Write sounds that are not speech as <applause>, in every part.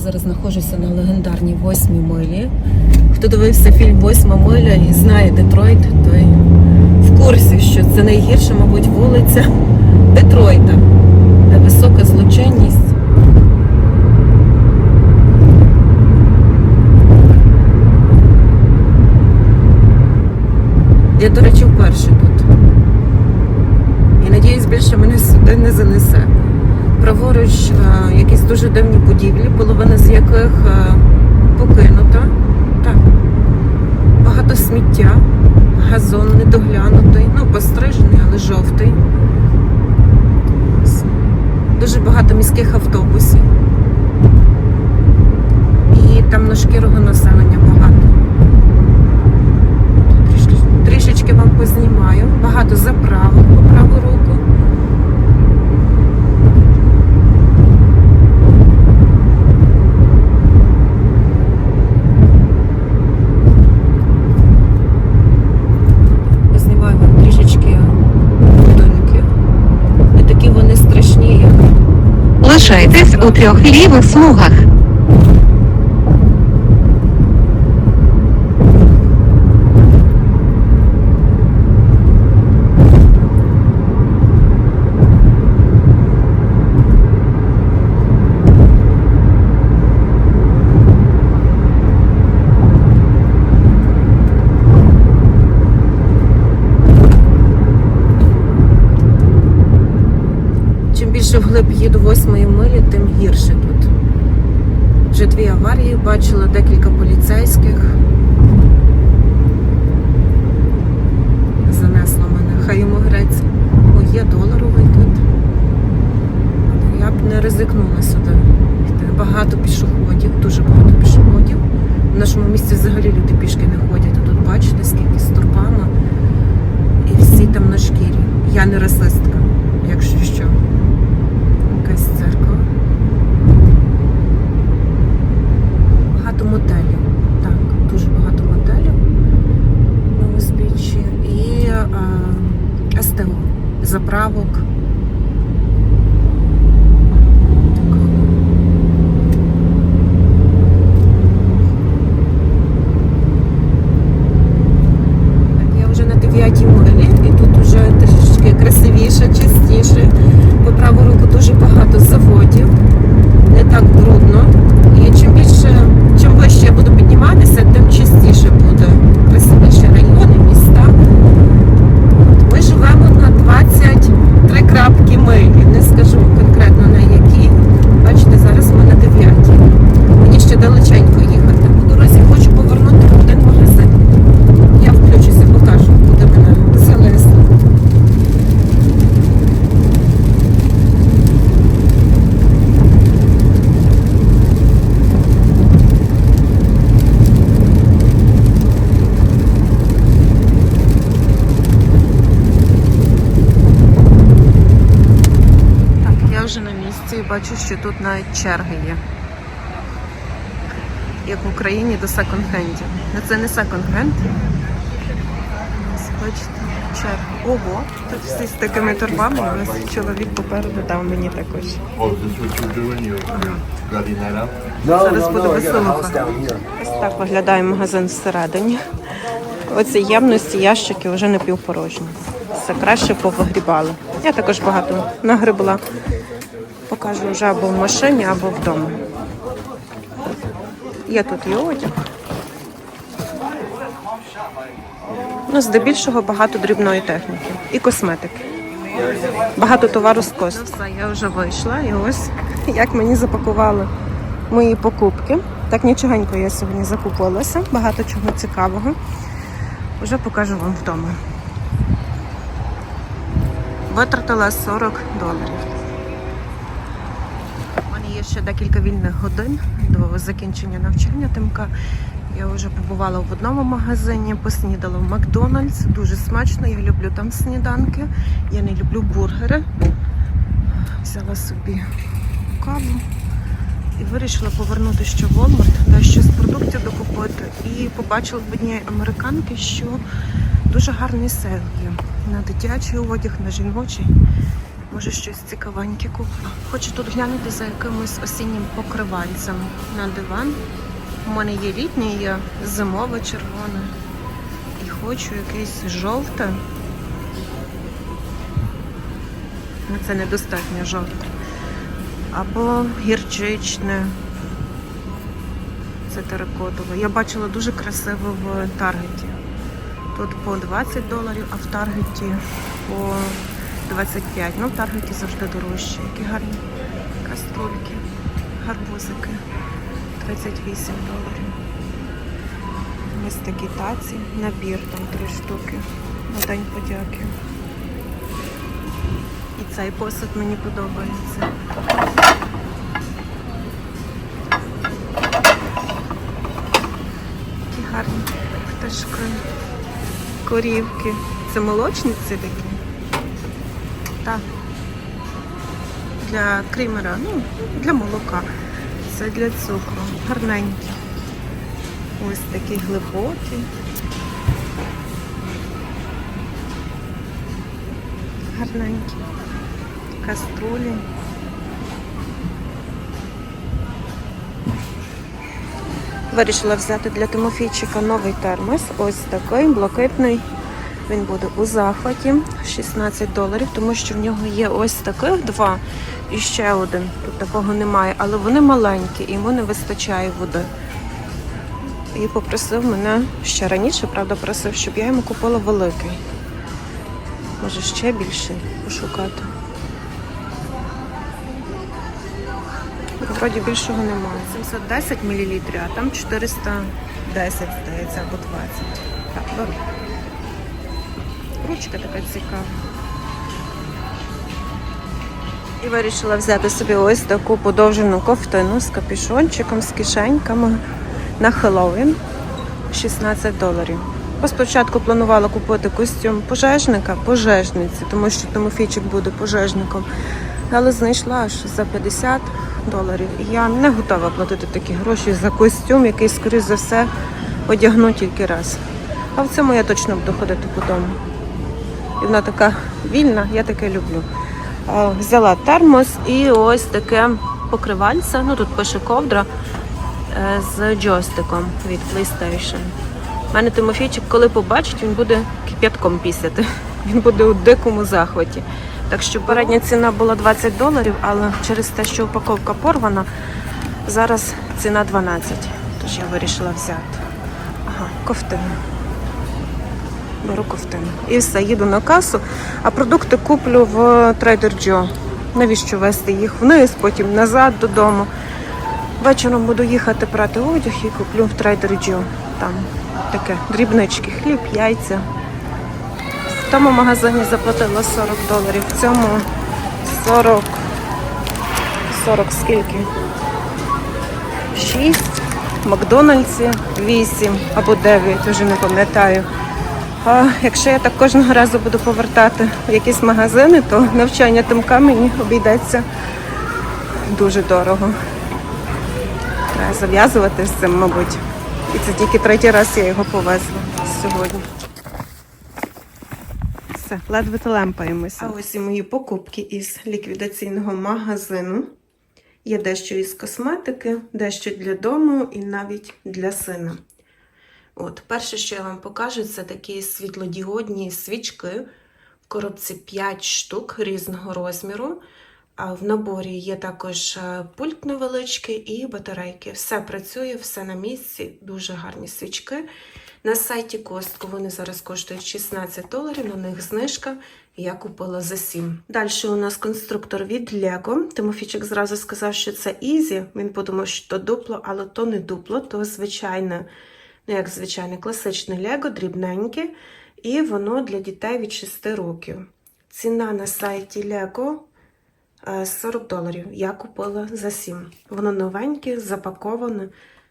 зараз знаходжуся на легендарній восьмій милі. Хто дивився фільм Восьма миля і знає Детройт, той в курсі, що це найгірша, мабуть, вулиця Детройта, де висока злочинність. Я, до речі, вперше тут. І надіюсь, більше мене сюди не занесе. Праворуч е, якісь дуже дивні будівлі, половина з яких е, покинута. Так. Багато сміття, газон недоглянутий, ну, пострижений, але жовтий. Дуже багато міських автобусів. І темношкірого населення багато. Трішечки вам познімаю. Багато заправок по праву руку. Познімаю вам трішечки будинків. Не такі вони страшні, як Лишайтесь у трьох лівих смугах. Їду восьмої милі, тим гірше тут. Вже дві аварії бачила, декілька поліцейських. Занесло мене. Хай йому грець. О, є доларовий тут. Я б не ризикнула сюди. Багато пішоходів, дуже багато пішоходів. В нашому місті взагалі люди пішки не ходять. А тут бачите, скільки з турбами. І всі там на шкірі. Я не расистка, якщо що. Jakaś z cyrku. Вже на місці і бачу, що тут навіть черги є. Як в Україні до секонд-хендів. Ну, Це не секонд-хенд. Бачите, черга. Ого, тут всі з такими торбами. Ось чоловік попереду дав мені також. Зараз буде веселуха. Ось так виглядає магазин всередині. Оці ємності, ящики вже напівпорожні. Все краще повигрібали. Я також багато нагребла. Покажу вже або в машині, або вдома. Є тут і одяг. Ну, здебільшого багато дрібної техніки і косметики. Багато товару з костю. Ну, я вже вийшла і ось як мені запакували мої покупки. Так нічогенько я сьогодні закупилася, багато чого цікавого. Вже покажу вам вдома. Витратила 40 доларів. Є ще декілька вільних годин до закінчення навчання. Тимка я вже побувала в одному магазині, поснідала в Макдональдс. Дуже смачно, я люблю там сніданки. Я не люблю бургери. Взяла собі каву і вирішила повернути ще в Walmart, дещо з продуктів докупити. І побачила в одній американки, що дуже гарний сейл є на дитячий одяг, на жіночий. Може щось цікавеньке куплю. Хочу тут глянути за якимось осіннім покривальцем на диван. У мене є літнє, є зимове червоне. І хочу якесь жовте. Ну, Це недостатньо жовте. Або гірчичне. Це теракотове. Я бачила дуже красиво в Таргеті. Тут по 20 доларів, а в Таргеті по 25. Ну, в Таргеті завжди дорожче. Які гарні каструльки, гарбузики. 38 доларів. Ось такі таці, набір там три штуки. На день подяки. І цей посуд мені подобається. Такі гарні пташки, корівки. Це молочниці такі? Так. Для крімера, ну, для молока. Це для цукру. Гарненькі. Ось такі глибокі. Гарненькі. Каструлі. Вирішила взяти для Тимофійчика новий термос. Ось такий блакитний. Він буде у захваті 16 доларів, тому що в нього є ось таких два і ще один. Тут такого немає, але вони маленькі і йому не вистачає води. І попросив мене ще раніше, правда, просив, щоб я йому купила великий. Може ще більший пошукати. Вроді більшого немає. 710 мл, а там 410, здається, або 20. Так, беру. Ручка така цікава. І вирішила взяти собі ось таку подовжену ковтину з капюшончиком, з кишеньками на Хеллоуін 16 доларів. Спочатку планувала купити костюм пожежника, пожежниці, тому що Тимофійчик буде пожежником. Але знайшла аж за 50 доларів. І я не готова платити такі гроші за костюм, який, скоріш за все, одягну тільки раз. А в цьому я точно буду ходити по дому. І вона така вільна, я таке люблю. Взяла термос і ось таке покривальце. Ну тут пише ковдра е, з джойстиком від PlayStation. У мене Тимофійчик, коли побачить, він буде кип'ятком пісяти. <laughs> Він буде у дикому захваті. Так що передня ціна була 20 доларів, але через те, що упаковка порвана, зараз ціна 12. Тож я вирішила взяти. Ага, ковтина. Беру ковтину. І все, їду на касу, а продукти куплю в Trader Joe. Навіщо вести їх вниз, потім назад додому. Вечором буду їхати брати одяг і куплю в Trader Joe. Там таке дрібнички, хліб, яйця. В тому магазині заплатила 40 доларів, в цьому 40. 40 скільки? 6. В Макдональдсі 8 або 9, вже не пам'ятаю. А якщо я так кожного разу буду повертати в якісь магазини, то навчання тимка мені обійдеться дуже дорого. Треба зав'язувати з цим, мабуть. І це тільки третій раз я його повезла сьогодні. Все, ледве телемпаємося. А ось і мої покупки із ліквідаційного магазину. Є дещо із косметики, дещо для дому і навіть для сина. От, перше, що я вам покажу, це такі світлодіодні свічки. В коробці 5 штук різного розміру. А в наборі є також е, пульт невеличкий і батарейки. Все працює, все на місці, дуже гарні свічки. На сайті Костко вони зараз коштують 16 доларів, на них знижка. Я купила за 7. Далі у нас конструктор від Lego. Тимофійчик зразу сказав, що це Ізі. Він подумав, що то дупло, але то не дупло, то звичайне, як звичайне, класичне Лего, дрібненьке. І воно для дітей від 6 років. Ціна на сайті е, 40 доларів. Я купила за 7. Воно новеньке, запаковане.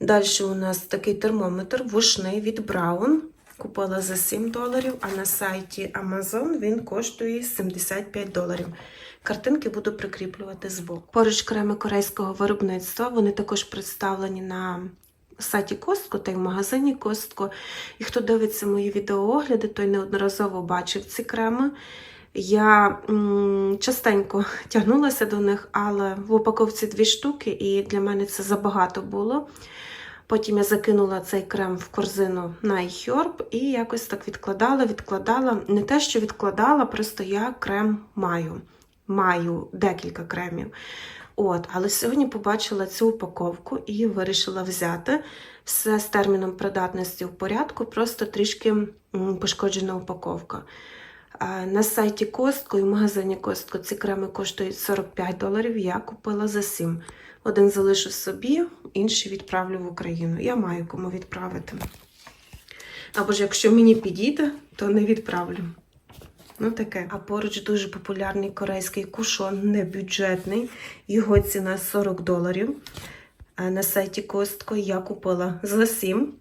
Далі у нас такий термометр вушний від Brown. Купила за 7 доларів, а на сайті Amazon він коштує 75 доларів. Картинки буду прикріплювати збоку. Поруч креми корейського виробництва. Вони також представлені на сайті Костко та й в магазині Костко. І хто дивиться мої відеоогляди, той неодноразово бачив ці креми. Я частенько <laughs> тягнулася до них, але в упаковці дві штуки, і для мене це забагато було. Потім я закинула цей крем в корзину на iHerb і якось так відкладала, відкладала. Не те, що відкладала, просто я крем маю. Маю декілька кремів. От, але сьогодні побачила цю упаковку і вирішила взяти все з терміном придатності в порядку, просто трішки пошкоджена упаковка. На сайті Костко і в магазині Костко ці креми коштують 45 доларів. Я купила за 7. Один залишу собі, інший відправлю в Україну. Я маю кому відправити. Або ж якщо мені підійде, то не відправлю. Ну таке. А поруч дуже популярний корейський кушон, небюджетний. Його ціна 40 доларів. На сайті Костко я купила за 7.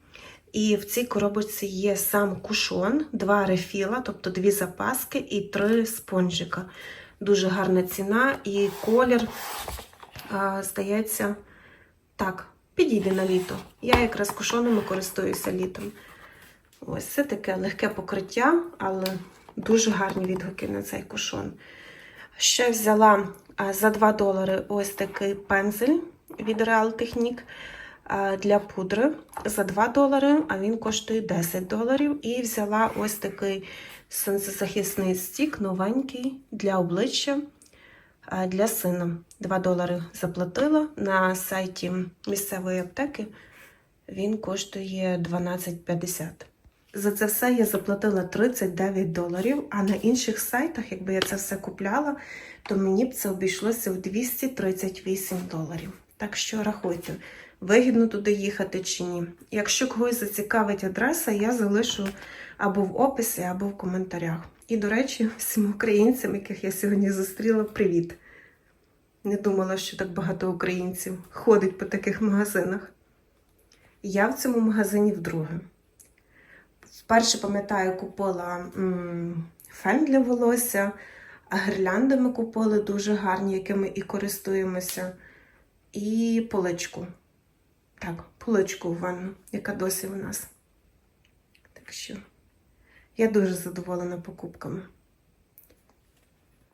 І в цій коробочці є сам кушон, два рефіла, тобто дві запаски і три спонжика. Дуже гарна ціна і колір, а, здається, так, підійде на літо. Я якраз кушонами користуюся літом. Ось це таке легке покриття, але дуже гарні відгуки на цей кушон. Ще взяла за 2 долари ось такий пензель від Real Technique для пудри за 2 долари, а він коштує 10 доларів. І взяла ось такий сонцезахисний стік, новенький для обличчя для сина. 2 долари заплатила на сайті місцевої аптеки. Він коштує 12,50. За це все я заплатила 39 доларів, а на інших сайтах, якби я це все купляла, то мені б це обійшлося в 238 доларів. Так що рахуйте, вигідно туди їхати чи ні. Якщо когось зацікавить адреса, я залишу або в описі, або в коментарях. І, до речі, всім українцям, яких я сьогодні зустріла, привіт! Не думала, що так багато українців ходить по таких магазинах. Я в цьому магазині вдруге. Вперше, пам'ятаю, купила фен для волосся, а гірлянди ми купили дуже гарні, якими і користуємося. І поличку. Так, поличку в ванну, яка досі у нас. Так що я дуже задоволена покупками.